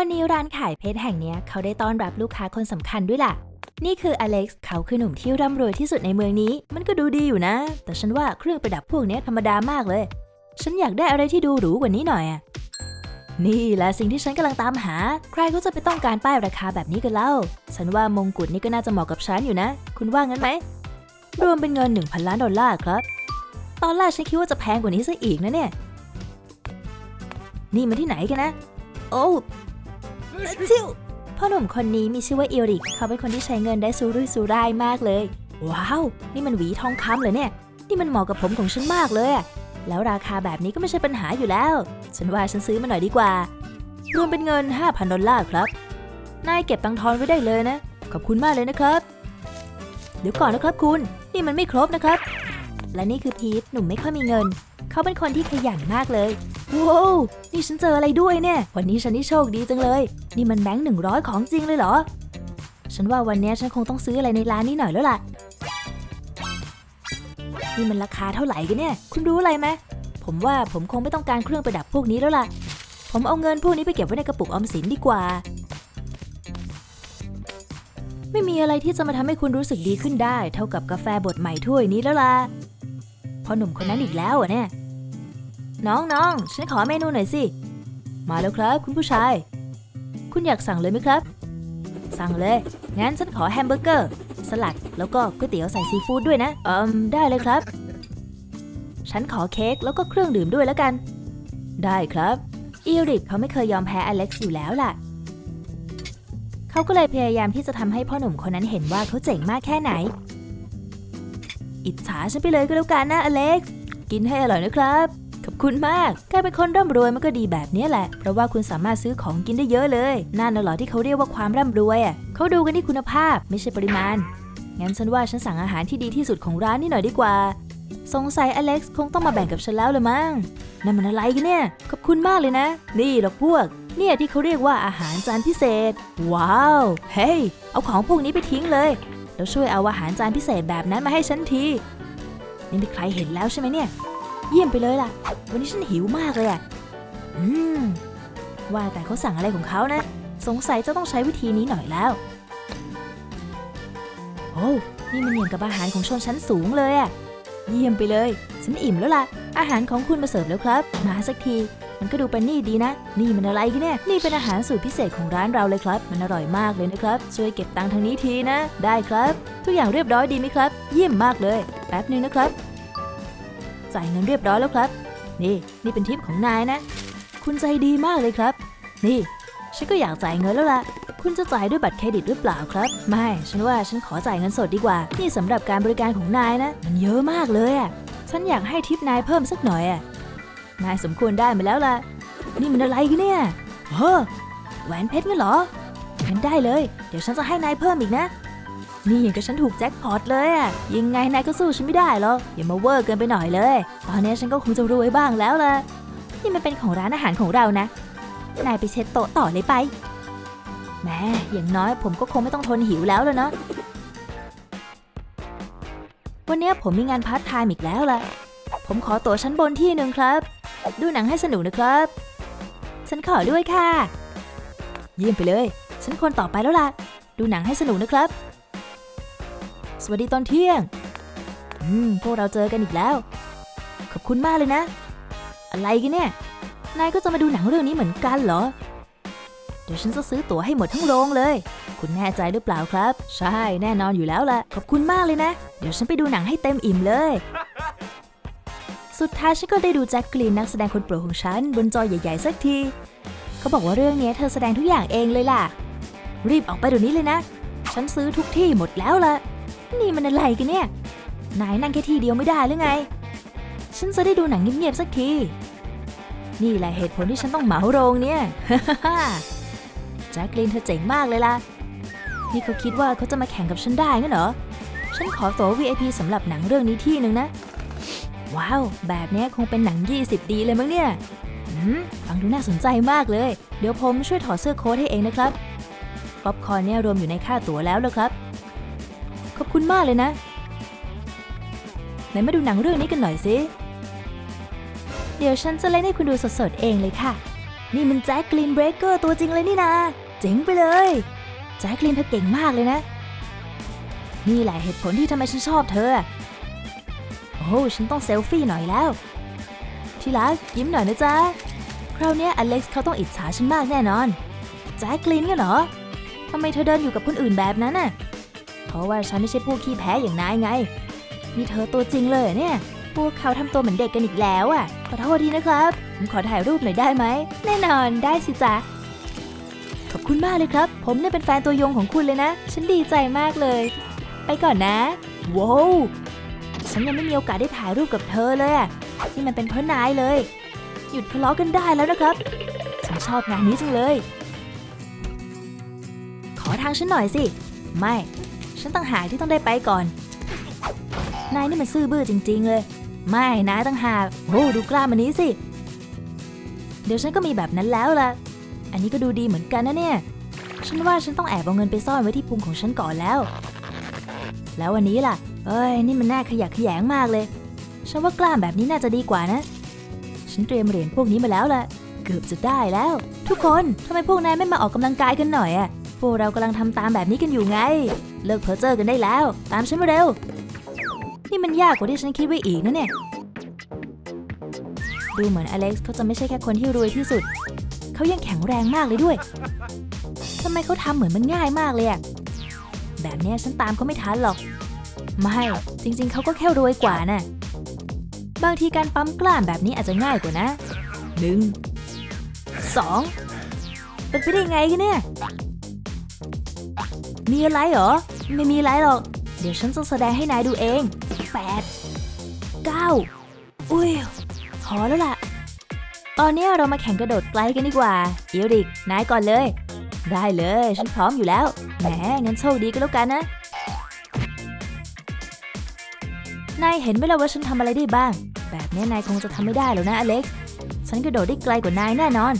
วันนี้ร้านขายเพชรแห่งนี้เขาได้ต้อนรับลูกค้าคนสำคัญด้วยล่ะ นี่คืออเล็กซ์เขาคือหนุ่มที่ร่ำรวยที่สุดในเมืองนี้ มันก็ดูดีอยู่นะ แต่ฉันว่าเครื่องประดับพวกนี้ธรรมดามากเลย ฉันอยากได้อะไรที่ดูหรูกว่านี้หน่อยอะนี่แหละสิ่งที่ฉันกำลังตามหา ใครก็จะไปต้องการป้ายราคาแบบนี้กันเล่า ฉันว่ามงกุฎนี่ก็น่าจะเหมาะกับฉันอยู่นะ คุณว่างั้นไหม รวมเป็นเงิน 1,000 ล้านดอลลาร์ครับ ตอนแรกฉันคิดว่าจะแพงกว่านี้ซะอีกนะเนี่ย นี่มันที่ไหนกันนะ โอ้ จิวพ่อหนุ่มคนนี้มีชื่อว่าเอริก เขาเป็นคนที่ใช้เงินได้สูรุ่ยสูร่ายมากเลย ว้าว นี่มันหวีทองคำเลยเนี่ย นี่มันเหมาะกับผมของฉันมากเลยอะแล้วราคาแบบนี้ก็ไม่ใช่ปัญหาอยู่แล้ว ฉันว่าฉันซื้อมาหน่อยดีกว่า รวมเป็นเงิน 5,000 ดอลลาร์ครับ นายเก็บตังค์ทอนไว้ได้เลยนะ ขอบคุณมากเลยนะครับ เดี๋ยวก่อนนะครับคุณ นี่มันไม่ครบนะครับ และนี่คือพีทหนุ่มไม่ค่อยมีเงิน เขาเป็นคนที่ขยันมากเลย ว้าวนี่ฉันเจออะไรด้วยเนี่ย วันนี้ฉันนี่โชคดีจังเลย นี่มันแบงค์หนึ่งร้อยของจริงเลยเหรอ ฉันว่าวันนี้ฉันคงต้องซื้ออะไรในร้านนี้หน่อยแล้วล่ะ นี่มันราคาเท่าไหร่กันเนี่ย คุณรู้อะไรไหมผมว่าผมคงไม่ต้องการเครื่องประดับพวกนี้แล้วล่ะ ผมเอาเงินพวกนี้ไปเก็บไว้ในกระปุกออมสินดีกว่า ไม่มีอะไรที่จะมาทำให้คุณรู้สึกดีขึ้นได้ เท่ากับกาแฟบดใหม่ถ้วยนี้แล้วล่ะพอหนุ่มคนนั้นอีกแล้วอะเนี่ย น้องๆ ฉันขอเมนูหน่อยสิ มาแล้วครับ คุณผู้ชาย คุณอยากสั่งเลยไหมครับ สั่งเลย งั้นฉันขอแฮมเบอร์เกอร์ สลัด แล้วก็ก๋วยเตี๋ยวใส่ซีฟู้ดด้วยนะ เอืมได้เลยครับ ฉันขอเค้กแล้วก็เครื่องดื่มด้วยแล้วกัน ได้ครับ อีริกเขาไม่เคยยอมแพ้อเล็กซ์อยู่แล้วล่ะ เขาก็เลยพยายามที่จะทำให้พ่อหนุ่มคนนั้นเห็นว่าเขาเจ๋งมากแค่ไหน อิจฉาฉันไปเลยก็แล้วกันนะอเล็กซ์ กินให้อร่อยนะครับ คุณมาก การเป็นคนร่ำรวยมันก็ดีแบบนี้แหละ เพราะว่าคุณสามารถซื้อของกินได้เยอะเลย นั่นน่ะเหรอที่เขาเรียกว่าความร่ำรวยอะเขาดูกันที่คุณภาพไม่ใช่ปริมาณ งั้นฉันว่าฉันสั่งอาหารที่ดีที่สุดของร้านนี่หน่อยดีกว่า สงสัยอเล็กซ์คงต้องมาแบ่งกับฉันแล้วละมั้ง นั่นมันอะไรกันเนี่ย ขอบคุณมากเลยนะ นี่หรอกพวก เนี่ยที่เขาเรียกว่าอาหารจานพิเศษ ว้าว เฮ้ย เอาของพวกนี้ไปทิ้งเลย แล้วช่วยเอาอาหารจานพิเศษแบบนั้นมาให้ฉันที นี่มีใครเห็นแล้วใช่ไหมเนี่ย เยี่ยมไปเลยล่ะ วันนี้ฉันหิวมากเลยอะ อืม ว่าแต่เขาสั่งอะไรของเขานะ สงสัยจะต้องใช้วิธีนี้หน่อยแล้ว โอ้นี่มันอย่างกับอาหารของชนชั้นสูงเลยอะ เยี่ยมไปเลย ฉันอิ่มแล้วล่ะ อาหารของคุณมาเสิร์ฟแล้วครับ มาสักที มันก็ดูเป็นนี่ดีนะ นี่มันอะไรกันเนี่ย นี่เป็นอาหารสูตรพิเศษของร้านเราเลยครับ มันอร่อยมากเลยนะครับ ช่วยเก็บตังค์ทางนี้ทีนะ ได้ครับ ทุกอย่างเรียบร้อยดีไหมครับ เยี่ยมมากเลย แป๊บนึงนะครับ จ่ายเงินเรียบร้อยแล้วครับ นี่ นี่เป็นทิปของนายนะ คุณใจดีมากเลยครับ นี่ ฉันก็อยากจ่ายเงินแล้วล่ะ คุณจะจ่ายด้วยบัตรเครดิตหรือเปล่าครับ ไม่ ฉันว่าฉันขอจ่ายเงินสดดีกว่า นี่สำหรับการบริการของนายนะ มันเยอะมากเลยอะ ฉันอยากให้ทิปนายเพิ่มสักหน่อยอะ นายสมควรได้มาแล้วล่ะ นี่มันอะไรกันเนี่ย เฮ้อ แหวนเพชรงั้นเหรองั้นได้เลย เดี๋ยวฉันจะให้นายเพิ่มอีกนะ นี่อย่างกับฉันถูกแจ็คพอตเลยอะยังไงนายก็สู้ฉันไม่ได้หรอกอย่ามาเวอร์เกินไปหน่อยเลย ตอนนี้ฉันก็คงจะรวยบ้างแล้วล่ะนี่มันเป็นของร้านอาหารของเรานะ นายไปเช็ดโต๊ะต่อเลยไปแม่อย่างน้อยผมก็คงไม่ต้องทนหิวแล้วเลยเนาะวันนี้ผมมีงานพาร์ทไทม์อีกแล้วล่ะ ผมขอตั๋วชั้นบนที่หนึ่งครับ ดูหนังให้สนุกนะครับ ฉันขอด้วยค่ะ เยี่ยมไปเลย ฉันคนต่อไปแล้วล่ะ ดูหนังให้สนุกนะครับ สวัสดีตอนเที่ยง อืม พวกเราเจอกันอีกแล้ว ขอบคุณมากเลยนะ อะไรกันเนี่ย นายก็จะมาดูหนังเรื่องนี้เหมือนกันเหรอ เดี๋ยวฉันจะซื้อตั๋วให้หมดทั้งโรงเลย คุณแน่ใจหรือเปล่าครับ ใช่ แน่นอนอยู่แล้วล่ะขอบคุณมากเลยนะ เดี๋ยวฉันไปดูหนังให้เต็มอิ่มเลย สุดท้ายฉันก็ได้ดูแจ็คกลีนนักแสดงคนโปรดของฉันบนจอใหญ่ๆสักที เขาบอกว่าเรื่องนี้เธอแสดงทุกอย่างเองเลยล่ะ รีบออกไปเดี๋ยวนี้เลยนะ ฉันซื้อทุกที่หมดแล้วล่ะ นี่มันอะไรกันเนี่ย นายนั่งแค่ทีเดียวไม่ได้หรือไง ฉันจะได้ดูหนังเงียบๆสักที นี่แหละเหตุผลที่ฉันต้องเหมาโรงเนี่ยแจ็คลินเธอเจ๋งมากเลยล่ะ นี่เขาคิดว่าเขาจะมาแข่งกับฉันได้งั้นเหรอ ฉันขอตั๋ว VIP สำหรับหนังเรื่องนี้ที่หนึ่งนะ ว้าว แบบนี้คงเป็นหนัง 20 ดีเลยมั้งเนี่ยฟังดูน่าสนใจมากเลย เดี๋ยวผมช่วยถอดเสื้อโค้ทให้เองนะครับ ป๊อปคอร์นเนี่ยรวมอยู่ในค่าตั๋วแล้วแล้วครับ ขอบคุณมากเลยนะไหนมาดูหนังเรื่องนี้กันหน่อยสิเดี๋ยวฉันจะเล่นให้คุณดูสดๆเองเลยค่ะ นี่มันแจ็คกลินเบรกเกอร์ตัวจริงเลยนี่นาเจ๋งไปเลยแจ็คกลินเธอเก่งมากเลยนะ นี่แหละเหตุผลที่ทำไมฉันชอบเธอ โอ้ฉันต้องเซลฟี่หน่อยแล้ว ที่รักยิ้มหน่อยนะจ๊ะ คราวนี้อเล็กซ์เขาต้องอิจฉาฉันมากแน่นอน แจ็คกลินกันเหรอทำไมเธอเดินอยู่กับคนอื่นแบบนั้นน่ะ เพราะว่าฉันไม่ใช่ผู้ขี้แพ้อย่างนายไง นี่เธอตัวจริงเลยเนี่ย พวกเขาทำตัวเหมือนเด็กกันอีกแล้วอะ ขอโทษทีนะครับผมขอถ่ายรูปหน่อยได้ไหม แน่นอนได้สิจ๊ะ ขอบคุณมากเลยครับ ผมเนี่ยเป็นแฟนตัวยงของคุณเลยนะ ฉันดีใจมากเลย ไปก่อนนะว้าวฉันยังไม่มีโอกาสได้ถ่ายรูปกับเธอเลยอะนี่มันเป็นเพราะนายเลย หยุดทะเลาะกันได้แล้วนะครับ ฉันชอบงานนี้จังเลย ขอทางฉันหน่อยสิ ไม่ ฉันต่างหากที่ต้องได้ไปก่อน นายนี่มันซื่อบื้อจริง ๆ เลย ไม่นายต่างหากโอ้ดูกล้ามอันนี้สิ เดี๋ยวฉันก็มีแบบนั้นแล้วล่ะ อันนี้ก็ดูดีเหมือนกันนะเนี่ย ฉันว่าฉันต้องแอบเอาเงินไปซ่อนไว้ที่พุงของฉันก่อนแล้ว แล้ววันนี้ล่ะ เอ้ย นี่มันน่าขยะแขยงมากเลย ฉันว่ากล้ามแบบนี้น่าจะดีกว่านะ ฉันเตรียมเหรียญพวกนี้มาแล้วล่ะ เกือบจะได้แล้ว ทุกคนทำไมพวกนายไม่มาออกกำลังกายกันหน่อยอะ พวกเรากำลังทำตามแบบนี้กันอยู่ไง เลิกเพ้อเจ้อกันได้แล้ว ตามฉันมาเร็ว นี่มันยากกว่าที่ฉันคิดไว้อีกนะเนี่ย ดูเหมือนอเล็กซ์เขาจะไม่ใช่แค่คนที่รวยที่สุด เขายังแข็งแรงมากเลยด้วยทำไมเขาทำเหมือนมันง่ายมากเลยอะแบบนี้ฉันตามเขาไม่ทันหรอก ไม่ จริง ๆ เขาก็แค่รวยกว่าน่ะ บางทีการปั๊มกล้ามแบบนี้อาจจะง่ายกว่านะหนึ่งสองเป็นไปได้ไงกันเนี่ย มีอะไรเหรอ ไม่มีอะไรหรอก เดี๋ยวฉันจะแสดงให้นายดูเองแปดเก้าอุ้ยพอแล้วล่ะ ตอนนี้เรามาแข่งกระโดดไกลกันดีกว่าอิริก นายก่อนเลย ได้เลย ฉันพร้อมอยู่แล้ว แหมงั้นโชคดีก็แล้วกันนะ นายเห็นไหมล่ะว่าฉันทำอะไรได้บ้าง แบบนี้นายคงจะทำไม่ได้หรอกนะอเล็ก ฉันกระโดดได้ไกลกว่านายแน่นอน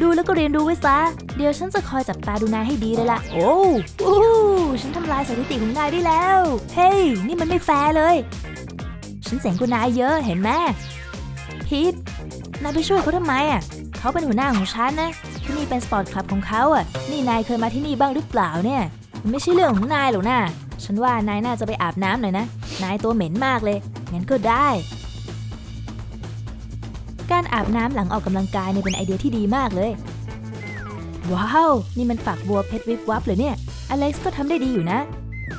ดูแล้วก็เรียนรู้ไว้ซะ เดี๋ยวฉันจะคอยจับตาดูนายให้ดีเลยล่ะ โอ้โอ้ฉันทำลายสถิติของนายได้แล้ว เฮ้ย นี่มันไม่แฟร์เลย ฉันเสียงกว่านายเยอะเห็นไหมพีทนายไปช่วยเขาทำไมอะ เขาเป็นหัวหน้าของฉันนะ ที่นี่เป็นสปอร์ตคลับของเขาอะ นี่นายเคยมาที่นี่บ้างหรือเปล่าเนี่ย มันไม่ใช่เรื่องของนายหรอกนะฉันว่านายน่าจะไปอาบน้ำหน่อยนะ นายตัวเหม็นมากเลย งั้นก็ได้ การอาบน้ำหลังออกกำลังกายเนี่ยเป็นไอเดียที่ดีมากเลย ว้าว นี่มันฝักบัวเพชรวิบวับเลยเนี่ย อเล็กซ์ก็ทำได้ดีอยู่นะ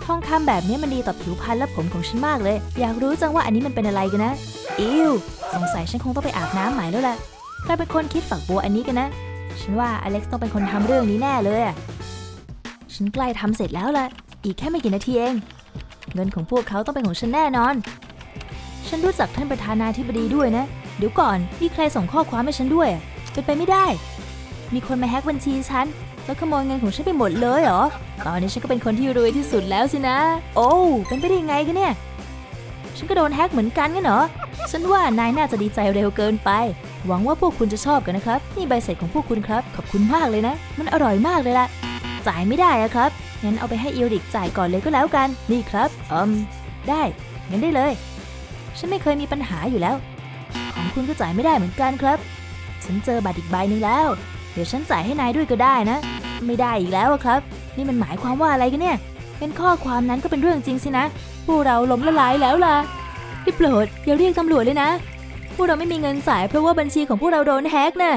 ทองคำแบบนี้มันดีต่อผิวพรรณและผมของฉันมากเลย อยากรู้จังว่าอันนี้มันเป็นอะไรกันนะ อิวสงสัยฉันคงต้องไปอาบน้ำใหม่แล้วแหละใครเป็นคนคิดฝักบัวอันนี้กันนะ ฉันว่าอเล็กซ์ต้องเป็นคนทำเรื่องนี้แน่เลยอะฉันใกล้ทำเสร็จแล้วแหละอีกแค่ไม่กี่นาทีเอง เงินของพวกเขาต้องเป็นของฉันแน่นอน ฉันรู้จักท่านประธานาธิบดีด้วยนะ เดี๋ยวก่อนมีใครส่งข้อความให้ฉันด้วย เป็นไปไม่ได้ มีคนมาแฮ็กบัญชีฉัน แล้วขโมยเงินของฉันไปหมดเลยเหรอ ตอนนี้ฉันก็เป็นคนที่รวยที่สุดแล้วสินะ โอ้เป็นไปได้ยังไงกันเนี่ย ฉันก็โดนแฮ็กเหมือนกันงั้นเหรอ ฉันว่านายน่าจะดีใจเร็วเกินไป หวังว่าพวกคุณจะชอบกันนะครับ นี่ใบเสร็จของพวกคุณครับ ขอบคุณมากเลยนะ มันอร่อยมากเลยล่ะ จ่ายไม่ได้อะครับ งั้นเอาไปให้อิลริกจ่ายก่อนเลยก็แล้วกัน นี่ครับอืมได้ งั้นได้เลย ฉันไม่เคยมีปัญหาอยู่แล้ว ของคุณก็จ่ายไม่ได้เหมือนกันครับ ฉันเจอบัตรอีกใบหนึ่งแล้ว เดี๋ยวฉันจ่ายให้นายด้วยก็ได้นะ ไม่ได้อีกแล้วอะครับ นี่มันหมายความว่าอะไรกันเนี่ยเป็นข้อความนั้นก็เป็นเรื่องจริงสินะ พวกเราล้มละลายแล้วล่ะได้โปรดอย่าเรียกตำรวจเลยนะ พวกเราไม่มีเงินจ่ายเพราะว่าบัญชีของพวกเราโดนแฮกน่ะ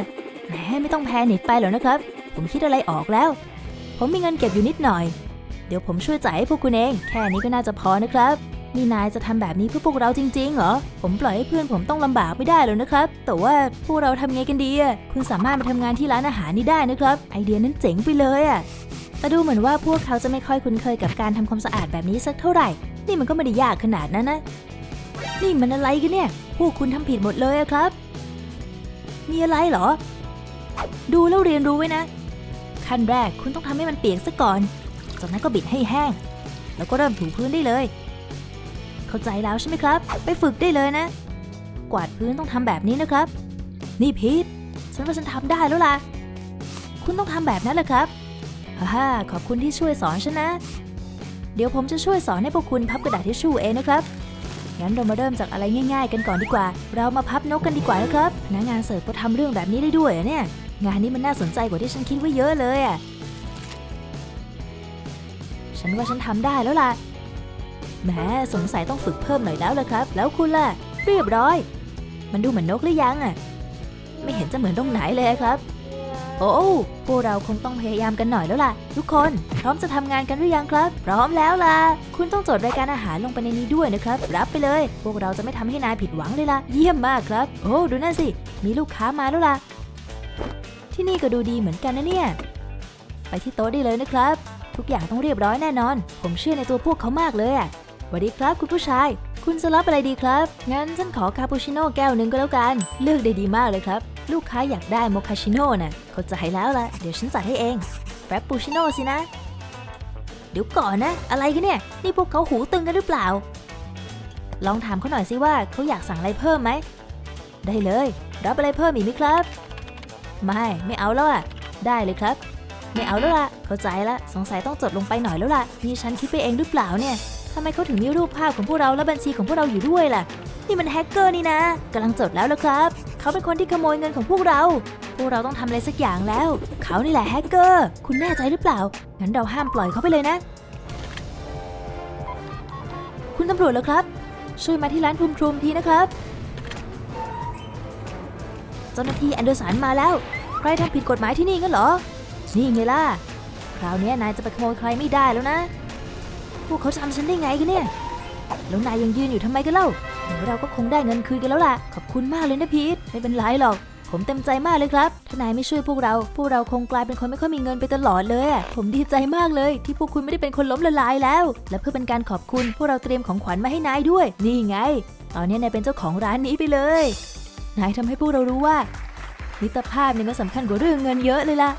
แหมไม่ต้องแพนิคไปหรอกนะครับ ผมคิดอะไรออกแล้ว ผมมีเงินเก็บอยู่นิดหน่อย เดี๋ยวผมช่วยจ่ายให้พวกคุณเอง แค่นี้ก็น่าจะพอนะครับ นี่นายจะทำแบบนี้เพื่อพวกเราจริงๆเหรอ ผมปล่อยให้เพื่อนผมต้องลำบากไม่ได้หรอกนะครับ แต่ว่าพวกเราทำไงกันดีอะคุณสามารถมาทำงานที่ร้านอาหารนี้ได้นะครับ ไอเดียนั้นเจ๋งไปเลยอะแต่ดูเหมือนว่าพวกเขาจะไม่ค่อยคุ้นเคยกับการทำความสะอาดแบบนี้สักเท่าไหร่ นี่มันก็ไม่ได้ยากขนาดนั้นนะ นี่มันอะไรกันเนี่ย พวกคุณทำผิดหมดเลยอะครับ มีอะไรเหรอ ดูแล้วเรียนรู้ไว้นะ ขั้นแรกคุณต้องทำให้มันเปียกซะก่อน จากนั้นก็บิดให้แห้ง แล้วก็เริ่มถูพื้นได้เลย เข้าใจแล้วใช่ไหมครับ ไปฝึกได้เลยนะ กวาดพื้นต้องทำแบบนี้นะครับ นี่พีทฉันว่าฉันทำได้แล้วล่ะ คุณต้องทำแบบนั้นแหละครับฮ่าฮ่าขอบคุณที่ช่วยสอนฉันนะ เดี๋ยวผมจะช่วยสอนให้พวกคุณพับกระดาษทิชชู่เองนะครับงั้นเรามาเริ่มจากอะไรง่าย ๆ กันก่อนดีกว่า เรามาพับนกกันดีกว่านะครับพนักงานเสิร์ฟก็ทำเรื่องแบบนี้ได้ด้วยเหรอเนี่ย งานนี้มันน่าสนใจกว่าที่ฉันคิดไว้เยอะเลยอะ ฉันว่าฉันทำได้แล้วล่ะ แหมสงสัยต้องฝึกเพิ่มหน่อยแล้วละครับ แล้วคุณล่ะ เรียบร้อย มันดูเหมือนนกหรือยังอะ ไม่เห็นจะเหมือนตรงไหนเลยครับ โอ้พวกเราคงต้องพยายามกันหน่อยแล้วล่ะ ทุกคนพร้อมจะทำงานกันหรือยังครับ พร้อมแล้วล่ะ คุณต้องจดรายการอาหารลงไปในนี้ด้วยนะครับ รับไปเลย พวกเราจะไม่ทำให้นายผิดหวังเลยล่ะ เยี่ยมมากครับ โอ้ดูนั่นสิ มีลูกค้ามาแล้วล่ะ ที่นี่ก็ดูดีเหมือนกันนะเนี่ย ไปที่โต๊ะได้เลยนะครับ ทุกอย่างต้องเรียบร้อยแน่นอน ผมเชื่อในตัวพวกเขามากเลยอะ วัสดีครับ คุณผู้ชาย คุณจะรับอะไรดีครับ งั้นฉันขอคาปูชิโน่แก้วหนึ่งก็แล้วกัน เลือกได้ดีมากเลยครับ ลูกค้าอยากได้โมคาชิโน่น่ะเข้าใจแล้วล่ะ เดี๋ยวฉันจัดให้เองแฟรปปูชิโน่สินะ เดี๋ยวก่อนนะ อะไรกันเนี่ย นี่พวกเขาหูตึงกันหรือเปล่า ลองถามเขาหน่อยสิว่าเขาอยากสั่งอะไรเพิ่มไหม ได้เลย รับอะไรเพิ่มอีกไหมครับ ไม่ ไม่เอาแล้วอะได้เลยครับ ไม่เอาแล้วล่ะ เข้าใจละ สงสัยต้องจดลงไปหน่อยแล้วล่ะ นี่ฉันคิดไปเองหรือเปล่าเนี่ย ทำไมเขาถึงมีรูปภาพของพวกเราและบัญชีของพวกเราอยู่ด้วยล่ะ นี่มันแฮกเกอร์นี่นะกำลังจดแล้วละครับ เขาเป็นคนที่ขโมยเงินของพวกเรา พวกเราต้องทำอะไรสักอย่างแล้ว เขานี่แหละแฮกเกอร์ คุณแน่ใจหรือเปล่า งั้นเราห้ามปล่อยเขาไปเลยนะ คุณตำรวจเหรอครับ ช่วยมาที่ร้านคลุมคลุมทีนะครับ เจ้าหน้าที่แอนเดอร์สันมาแล้ว ใครทำผิดกฎหมายที่นี่งั้นเหรอ นี่ไงล่ะ คราวนี้นายจะไปขโมยใครไม่ได้แล้วนะ พวกเขาจำฉันได้ไงกันเนี่ย แล้วนายยังยืนอยู่ทำไมกันเล่าเดี๋ยวเราก็คงได้เงินคืนกันแล้วล่ะ ขอบคุณมากเลยนะพีท ไม่เป็นไรหรอก ผมเต็มใจมากเลยครับ ถ้านายไม่ช่วยพวกเรา พวกเราคงกลายเป็นคนไม่ค่อยมีเงินไปตลอดเลยอะผมดีใจมากเลย ที่พวกคุณไม่ได้เป็นคนล้มละลายแล้ว และเพื่อเป็นการขอบคุณ พวกเราเตรียมของขวัญมาให้นายด้วย นี่ไง ตอนนี้นายเป็นเจ้าของร้านนี้ไปเลย นายทำให้พวกเรารู้ว่ามิตรภาพเนี่ยมันสำคัญกว่าเรื่องเงินเยอะเลยล่ะ